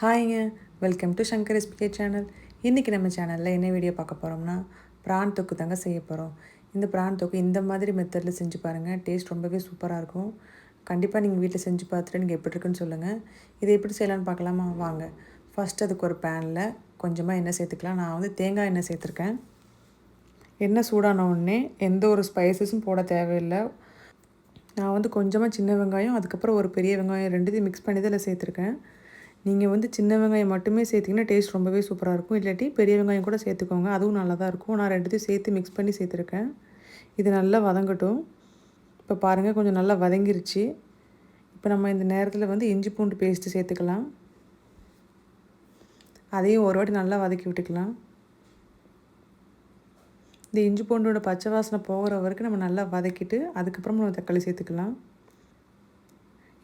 ஹாய்ங்க welcome to Shankar SPK channel இன்றைக்கி நம்ம சேனலில் என்ன வீடியோ பார்க்க போகிறோம்னா ப்ரான் தொக்கு தாங்க செய்ய போகிறோம் இந்த ப்ரான் தொக்கு இந்த மாதிரி மெத்தடில் செஞ்சு பாருங்கள் டேஸ்ட் ரொம்பவே சூப்பராக இருக்கும். கண்டிப்பாக நீங்கள் வீட்டில் செஞ்சு பார்த்துட்டு நீங்கள் எப்படி இருக்குன்னு சொல்லுங்கள் இதை எப்படி செய்யலான்னு பார்க்கலாமா? வாங்க. ஃபஸ்ட் அதுக்கு ஒரு பேனில் கொஞ்சமாக எண்ணெய் சேர்த்துக்கலாம். நான் வந்து தேங்காய் எண்ணெய் சேர்த்துருக்கேன். எண்ணெய் சூடான உடனே எந்த ஒரு ஸ்பைசஸும் போட தேவையில்லை. நான் வந்து கொஞ்சமாக சின்ன வெங்காயம் அதுக்கப்புறம் ஒரு பெரிய வெங்காயம் ரெண்டுத்தையும் மிக்ஸ் பண்ணி தான் சேர்த்துருக்கேன். நீங்கள் வந்து சின்ன வெங்காயம் மட்டுமே சேர்த்திங்கன்னா டேஸ்ட் ரொம்பவே சூப்பராக இருக்கும். இல்லாட்டி பெரிய வெங்காயம் கூட சேர்த்துக்கோங்க. அதுவும் நல்லா தான் இருக்கும். நான் ரெண்டுத்தையும் சேர்த்து மிக்ஸ் பண்ணி சேர்த்துருக்கேன். இது நல்லா வதங்கட்டும். இப்போ பாருங்கள் கொஞ்சம் நல்லா வதங்கிருச்சு. இப்போ நம்ம இந்த நேரத்தில் வந்து இஞ்சி பூண்டு பேஸ்ட்டு சேர்த்துக்கலாம். அதையும் ஒரு வாட்டி நல்லா வதக்கி விட்டுக்கலாம். இந்த இஞ்சி பூண்டோட பச்சை வாசனை போகிற வரைக்கும் நம்ம நல்லா வதக்கிட்டு அதுக்கப்புறம் நம்ம தக்காளி சேர்த்துக்கலாம்.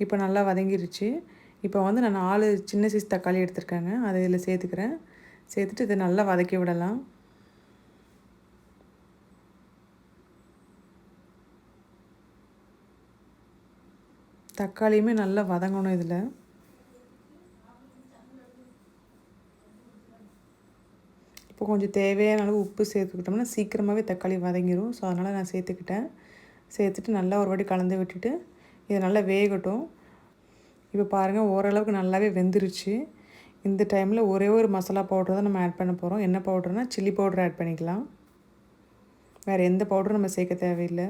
இப்போ நல்லா வதங்கிருச்சு. இப்போ வந்து நான் நாலு சின்ன சைஸ் தக்காளி எடுத்துருக்கேங்க. அதை இதில் சேர்த்துக்கிறேன். சேர்த்துட்டு இதை நல்லா வதக்கி விடலாம். தக்காளியுமே நல்லா வதங்கணும் இதில். இப்போ கொஞ்சம் தேவையான அளவு உப்பு சேர்த்துக்கிட்டோம்னா சீக்கிரமாகவே தக்காளி வதங்கிடும் ஸோ அதனால் நான் சேர்த்துக்கிட்டேன். சேர்த்துட்டு நல்லா ஒரு வாட்டி கலந்து விட்டுட்டு இதை நல்லா வேகட்டும். இப்போ பாருங்கள் ஓரளவுக்கு நல்லாவே வெந்துருச்சு. இந்த டைமில் ஒரே ஒரு மசாலா பவுடர் தான் நம்ம ஆட் பண்ண போகிறோம் என்ன பவுடர்னால் சில்லி பவுடர் ஆட் பண்ணிக்கலாம். வேறு எந்த பவுடரும் நம்ம சேர்க்க தேவையில்லை.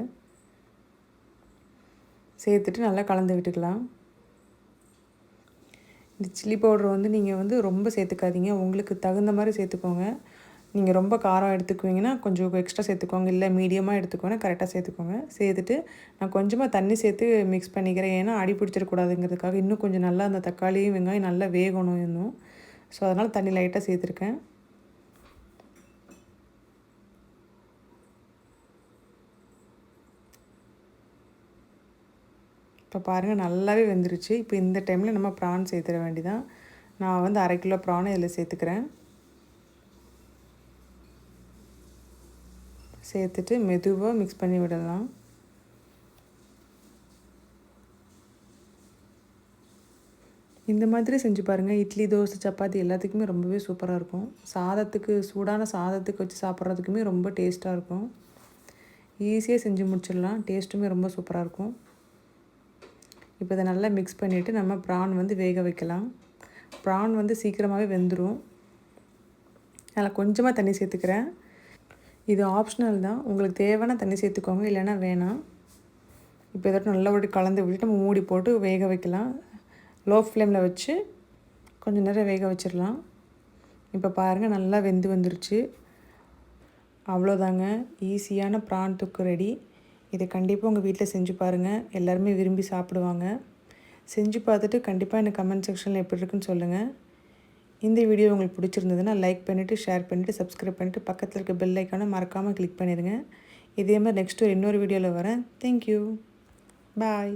சேர்த்துட்டு நல்லா கலந்து விட்டுக்கலாம். இந்த சில்லி பவுடர் வந்து நீங்கள் வந்து ரொம்ப சேர்த்துக்காதீங்க. உங்களுக்கு தகுந்த மாதிரி சேர்த்துக்கோங்க. நீங்கள் ரொம்ப காரம் எடுத்துக்குவீங்கன்னா கொஞ்சம் எக்ஸ்ட்ரா சேர்த்துக்கோங்க. இல்லை மீடியமாக எடுத்துக்கோங்க. கரெக்டாக சேர்த்துக்கோங்க. சேர்த்துட்டு நான் கொஞ்சமாக தண்ணி சேர்த்து மிக்ஸ் பண்ணிக்கிறேன். ஏன்னா அடி பிடிச்சிடக்கூடாதுங்கிறதுக்காக இன்னும் கொஞ்சம் நல்லா அந்த தக்காளியும் வெங்காயம் நல்லா வேகணும் இன்னும். ஸோ அதனால் தண்ணி லைட்டாக சேர்த்துருக்கேன். இப்போ பாருங்கள் நல்லாவே வெந்துருச்சு. இப்போ இந்த டைமில் நம்ம ப்ரான் சேர்த்துட வேண்டிதான். நான் வந்து அரை கிலோ ப்ரானை இதில் சேர்த்துக்கிறேன். சேர்த்துட்டு மெதுவாக மிக்ஸ் பண்ணி விடலாம். இந்த மாதிரி செஞ்சு பாருங்கள் இட்லி தோசை சப்பாத்தி எல்லாத்துக்குமே ரொம்பவே சூப்பராக இருக்கும். சாதத்துக்கு சூடான சாதத்துக்கு வச்சு சாப்பிட்றதுக்குமே ரொம்ப டேஸ்ட்டாக இருக்கும். ஈஸியாக செஞ்சு முடிச்சிடலாம். டேஸ்ட்டுமே ரொம்ப சூப்பராக இருக்கும். இப்போ இதை நல்லா மிக்ஸ் பண்ணிவிட்டு நம்ம ப்ரான் வந்து வேக வைக்கலாம். ப்ரான் வந்து சீக்கிரமாகவே வெந்துடும் அதில் கொஞ்சமாக தண்ணி சேர்த்துக்கிறேன். இது ஆப்ஷனல் தான். உங்களுக்கு தேவையான தண்ணி சேர்த்துக்கோங்க. இல்லைன்னா வேணாம். இப்போ எதாட்டும் நல்லா கலந்து விட்டுட்டு நம்ம மூடி போட்டு வேக வைக்கலாம். லோ ஃப்ளேமில் வச்சு கொஞ்சம் நேரம் வேக வச்சிடலாம். இப்போ பாருங்கள் நல்லா வெந்து வந்துருச்சு. அவ்வளோதாங்க. ஈஸியான ப்ரான் தொக்கு ரெடி இதை கண்டிப்பாக உங்கள் வீட்டில் செஞ்சு பாருங்கள் எல்லாருமே விரும்பி சாப்பிடுவாங்க. செஞ்சு பார்த்துட்டு கண்டிப்பாக எனக்கு கமெண்ட் செக்ஷனில் எப்படி இருக்குன்னு சொல்லுங்கள் இந்த வீடியோ உங்களுக்கு பிடிச்சிருந்ததுன்னா லைக் பண்ணிவிட்டு ஷேர் பண்ணிவிட்டு சப்ஸ்கிரைப் பண்ணிவிட்டு பக்கத்தில் இருக்க பெல் ஐக்கானை மறக்காமல் கிளிக் பண்ணிடுங்க. இதே மாதிரி ஒரு இன்னொரு வீடியோவில் வரேன். Thank you bye